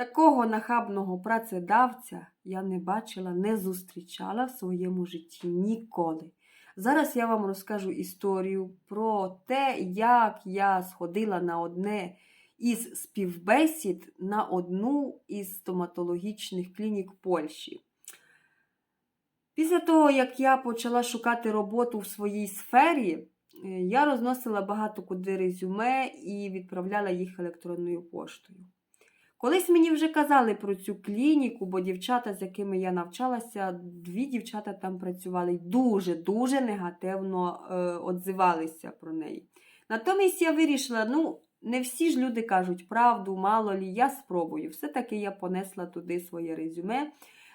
Такого нахабного працедавця я не бачила, не зустрічала в своєму житті ніколи. Зараз я вам розкажу історію про те, як я сходила на одне із співбесід на одну із стоматологічних клінік Польщі. Після того, як я почала шукати роботу в своїй сфері, е, я розносила багато куди резюме і відправляла їх електронною поштою. Колись мені вже казали про цю клініку, бо дівчата, з якими я навчалася, дві дівчата там працювали дуже-дуже негативно е, отзивалися про неї. Натомість я вирішила, ну, не всі ж люди кажуть правду, мало лі, я спробую. Все-таки я понесла туди своє резюме.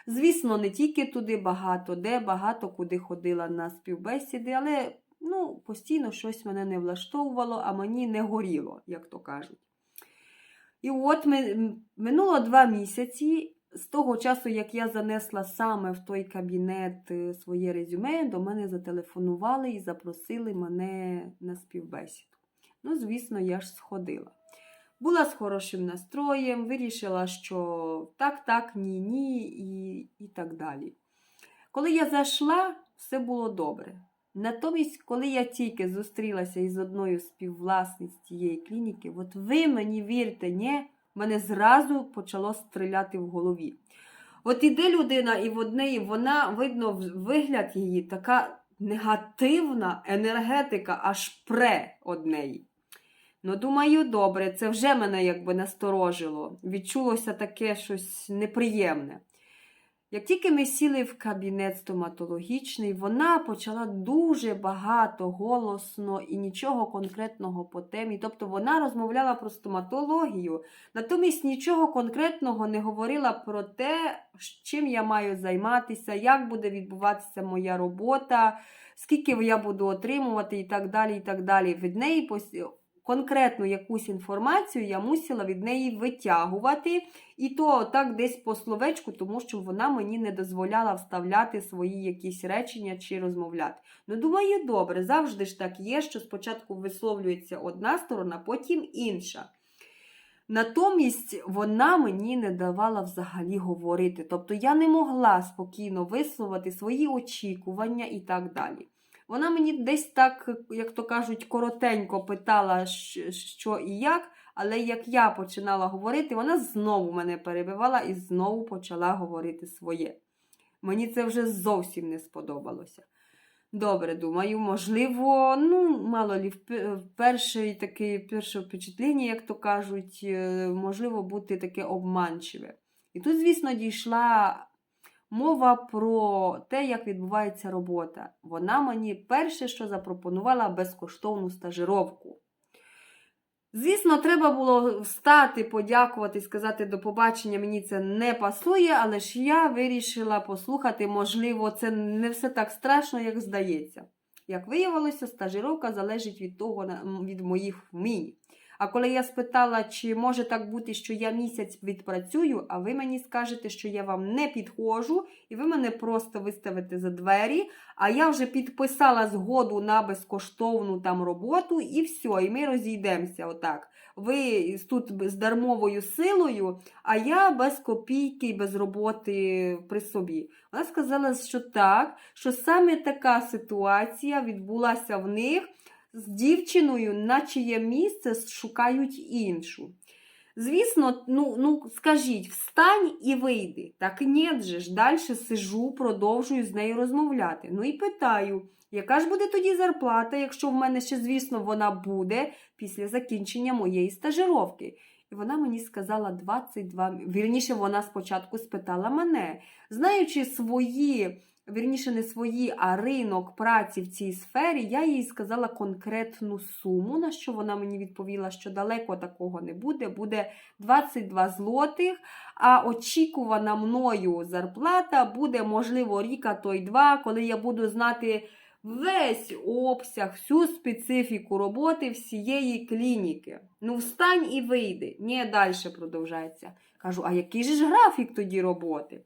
Звісно, не тільки туди багато, де багато куди ходила на співбесіди, але ну, постійно щось мене не влаштовувало, а мені не горіло, як то кажуть. І от ми, минуло два місяці. З того часу, як я занесла саме в той кабінет е, своє резюме, до мене зателефонували і запросили мене на співбесіду. Ну, звісно, я ж сходила. Була з хорошим настроєм, вирішила, що так, так, ні, ні, і, і так далі. Коли я зайшла, все було добре. Натомість, коли я тільки зустрілася із одною співвласниць цієї клініки, от ви мені вірте, ні, мене зразу почало стріляти в голові. От іде людина, і в однеї вона, видно, вигляд її така негативна енергетика, аж пре однеї. Ну, думаю, добре, це вже мене якби насторожило. Відчулося таке щось неприємне. Як тільки ми сіли в кабінет стоматологічний, вона почала дуже багато голосно і нічого конкретного по темі. Тобто вона розмовляла про стоматологію, натомість нічого конкретного не говорила про те, чим я маю займатися, як буде відбуватися моя робота, скільки я буду отримувати і так далі. і так далі. Від неї конкретну якусь інформацію я мусила від неї витягувати. І то так десь по словечку, тому що вона мені не дозволяла вставляти свої якісь речення чи розмовляти. Ну, думаю, добре, завжди ж так є, що спочатку висловлюється одна сторона, потім інша. Натомість вона мені не давала взагалі говорити. Тобто я не могла спокійно висловити свої очікування і так далі. Вона мені десь так, як то кажуть, коротенько питала, що і як, але як я починала говорити, вона знову мене перебивала і знову почала говорити своє. Мені це вже зовсім не сподобалося. Добре, думаю, можливо, ну, мало лі, вп- перше таке перше впечатлення, як то кажуть, е, можливо бути таке обманчиве. І тут, звісно, дійшла мова про те, як відбувається робота. Вона мені перше, що запропонувала безкоштовну стажировку. Звісно, треба було встати, подякувати, сказати до побачення, мені це не пасує, але ж я вирішила послухати, можливо, це не все так страшно, як здається. Як виявилося, стажировка залежить від того, від моїх вмінь. А коли я спитала, чи може так бути, що я місяць відпрацюю, а ви мені скажете, що я вам не підходжу, і ви мене просто виставите за двері, а я вже підписала згоду на безкоштовну там роботу, і все, і ми розійдемося отак. Ви тут з дармовою силою, а я без копійки без роботи при собі. Вона сказала, що так, що саме така ситуація відбулася в них з дівчиною, на чиє місце шукають іншу. Звісно, ну, ну скажіть, встань і вийди. Так ні же ж, далі сижу, продовжую з нею розмовляти. Ну і питаю, яка ж буде тоді зарплата, якщо в мене ще, звісно, вона буде після закінчення моєї стажировки? І вона мені сказала 22, вірніше, вона спочатку спитала мене, знаючи свої вірніше, не свої, а ринок праці в цій сфері, я їй сказала конкретну суму, на що вона мені відповіла, що далеко такого не буде, буде 22 злотих, а очікувана мною зарплата буде, можливо, рік, а то й два, коли я буду знати весь обсяг, всю специфіку роботи всієї клініки. Ну, встань і вийди. Ні, далі продовжається. Кажу, а який же ж графік тоді роботи?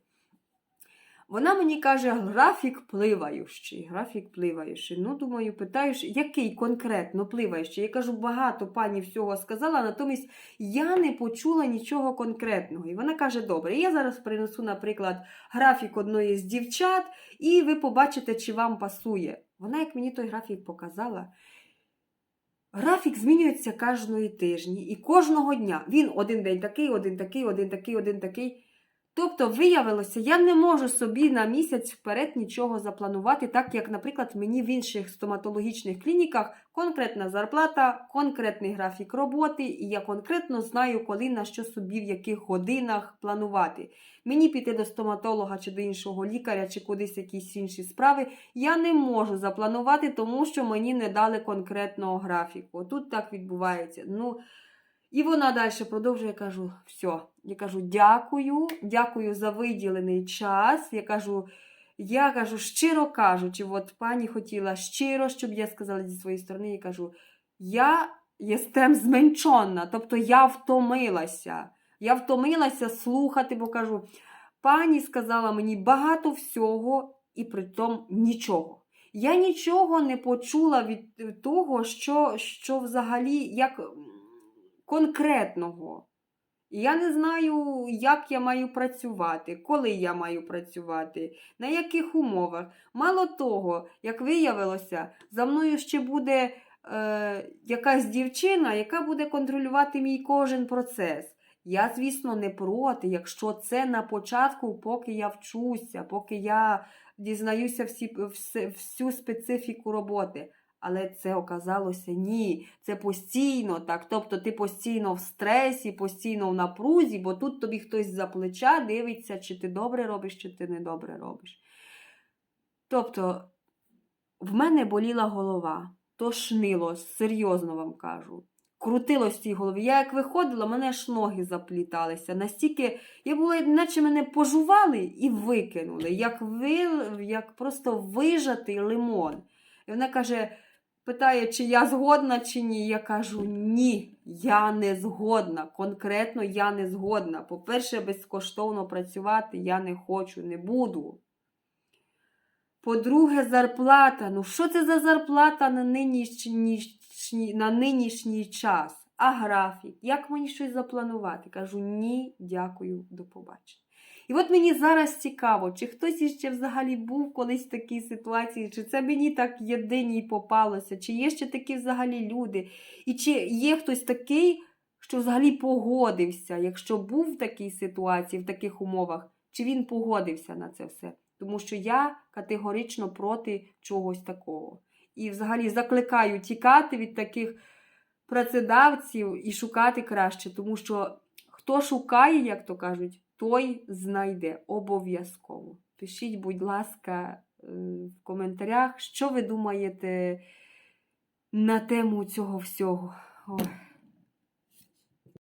Вона мені каже, графік пливаючий. Графік пливаючий. Ну, думаю, питаєш, який конкретно пливаючий? Я кажу, багато пані всього сказала, натомість я не почула нічого конкретного. І вона каже: добре, я зараз принесу, наприклад, графік одної з дівчат, і ви побачите, чи вам пасує. Вона, як мені той графік показала, графік змінюється кожної тижні і кожного дня. Він один день такий, один такий, один такий, один такий. Тобто, виявилося, я не можу собі на місяць вперед нічого запланувати, так як, наприклад, мені в інших стоматологічних клініках конкретна зарплата, конкретний графік роботи, і я конкретно знаю, коли на що собі в яких годинах планувати. Мені піти до стоматолога чи до іншого лікаря, чи кудись якісь інші справи, я не можу запланувати, тому що мені не дали конкретного графіку. Тут так відбувається. Ну, і вона далі продовжує, я кажу, все. Я кажу, дякую, дякую за виділений час. Я кажу, я кажу, щиро кажучи, от пані хотіла щиро, щоб я сказала зі своєї сторони, я кажу, я єстем зменшена, тобто я втомилася. Я втомилася слухати, бо кажу, пані сказала мені багато всього і притом нічого. Я нічого не почула від того, що, що взагалі як конкретного. І Я не знаю, як я маю працювати, коли я маю працювати, на яких умовах. Мало того, як виявилося, за мною ще буде е, якась дівчина, яка буде контролювати мій кожен процес. Я, звісно, не проти, якщо це на початку, поки я вчуся, поки я дізнаюся всі, всю специфіку роботи. Але це оказалося ні. Це постійно так. Тобто ти постійно в стресі, постійно в напрузі, бо тут тобі хтось за плеча дивиться, чи ти добре робиш, чи ти не добре робиш. Тобто, в мене боліла голова, тошнило, серйозно вам кажу. Крутилось в цій голові. Я як виходила, мене аж ноги запліталися. Настільки я була, наче мене пожували і викинули, як, ви, як просто вижатий лимон. І вона каже, питає, чи я згодна, чи ні. Я кажу, ні, я не згодна. Конкретно я не згодна. По-перше, безкоштовно працювати я не хочу, не буду. По-друге, зарплата. Ну, що це за зарплата на нинішній, на нинішній час? А графік? Як мені щось запланувати? Кажу, ні, дякую, до побачення. І от мені зараз цікаво, чи хтось іще взагалі був колись в такій ситуації, чи це мені так єдиній попалося, чи є ще такі взагалі люди, і чи є хтось такий, що взагалі погодився, якщо був в такій ситуації, в таких умовах, чи він погодився на це все? Тому що я категорично проти чогось такого. І взагалі закликаю тікати від таких працедавців і шукати краще, тому що хто шукає, як то кажуть, той знайде обов'язково. Пишіть, будь ласка, е, в коментарях, що ви думаєте на тему цього всього. Ой.